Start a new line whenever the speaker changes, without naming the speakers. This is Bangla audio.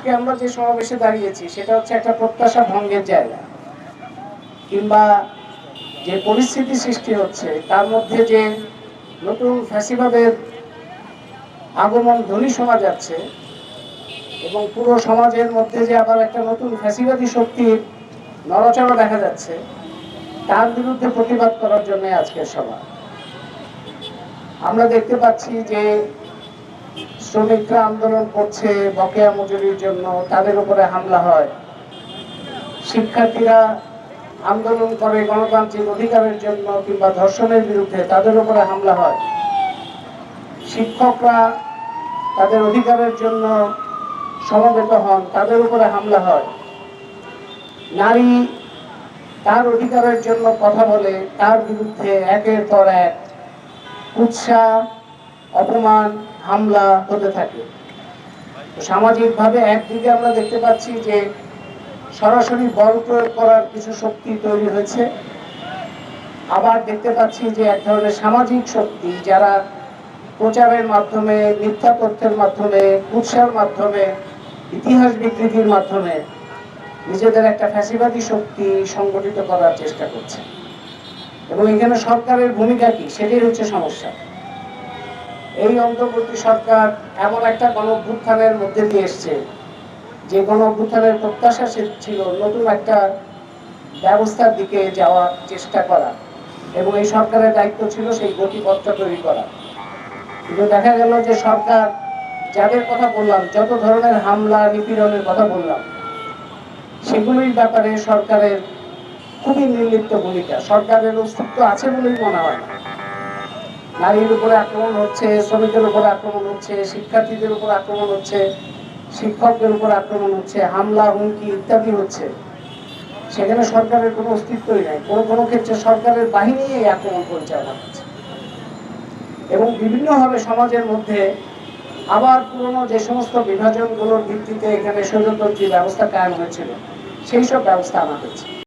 আজকে আমরা যে সমাবেশে দাঁড়িয়েছি, সেটা হচ্ছে একটা প্রত্যাশা ভঙ্গের জায়গা। কিংবা যে পরিস্থিতি সৃষ্টি হচ্ছে, তার মধ্যে যে নতুন ফ্যাসিবাদের আগমন ধ্বনি শোনা যাচ্ছে এবং পুরো সমাজের মধ্যে যে আবার একটা নতুন ফ্যাসিবাদী শক্তির নড়াচড়া দেখা যাচ্ছে, তার বিরুদ্ধে প্রতিবাদ করার জন্য আজকের সভা। আমরা দেখতে পাচ্ছি যে শ্রমিকরা আন্দোলন করছে বকেয়া মজুরির জন্য, তাদের উপরে হামলা হয়। শিক্ষার্থীরা আন্দোলন করে গণতান্ত্রিক অধিকারের জন্য কিংবা ধর্ষণের বিরুদ্ধে, তাদের উপরে হামলা হয়। শিক্ষকরা তাদের অধিকারের জন্য সমবেত হন, তাদের উপরে হামলা হয়। নারী তার অধিকারের জন্য কথা বলে, তার বিরুদ্ধে একের পর এক কুৎসা অপমান, হামলা হতে থাকে। সামাজিকভাবে একদিকে আমরা দেখতে পাচ্ছি যে সরাসরি বল প্রয়োগ করার কিছু শক্তি তৈরি হয়েছে। আবার দেখতে পাচ্ছি যে এক ধরনের সামাজিক শক্তি যারা প্রচারের মাধ্যমে, মিথ্যা তথ্যের মাধ্যমে, কুৎসার মাধ্যমে, ইতিহাস বিকৃতির মাধ্যমে নিজেদের একটা ফ্যাসিবাদী শক্তি সংগঠিত করার চেষ্টা করছে। এবং এখানে সরকারের ভূমিকা কি? সেটাই হচ্ছে সমস্যা। এই অন্তর্বর্তী সরকার এমন একটা গণ অভ্যুত্থানের মধ্যে দিয়ে এসছে। যে গণ অভ্যুত্থানের প্রত্যাশা ছিল নতুন একটা ব্যবস্থার দিকে যাওয়ার চেষ্টা করা এবং এই সরকারের দায়িত্ব ছিল সেই গতিপথটা তৈরি করা। কিন্তু দেখা গেল যে সরকার যাদের কথা বললাম, যত ধরনের হামলা, নিপীড়নের কথা বললাম, সেগুলির ব্যাপারে সরকারের খুবই নির্লিপ্ত ভূমিকা। সরকারের অস্তিত্ব আছে বলেই মনে হয় নারীর উপরে আক্রমণ হচ্ছে শ্রমিকের উপরে আক্রমণ হচ্ছে, শিক্ষার্থীদের উপর আক্রমণ হচ্ছে, শিক্ষকদের উপর আক্রমণ হচ্ছে, হামলা, হুমকি ইত্যাদি হচ্ছে। সেখানে সরকারের কোনো অস্তিত্বই নাই। কোনো কোনো ক্ষেত্রে সরকারের বাহিনী এই আক্রমণ পরিচালনা করছে। এবং বিভিন্নভাবে সমাজের মধ্যে আবার পুরনো যে সমস্ত বিভাজনগুলোর ভিত্তিতে এখানে স্বৈরতন্ত্রী ব্যবস্থা কায়েম হয়েছিল, সেই সব ব্যবস্থা আনা হয়েছে।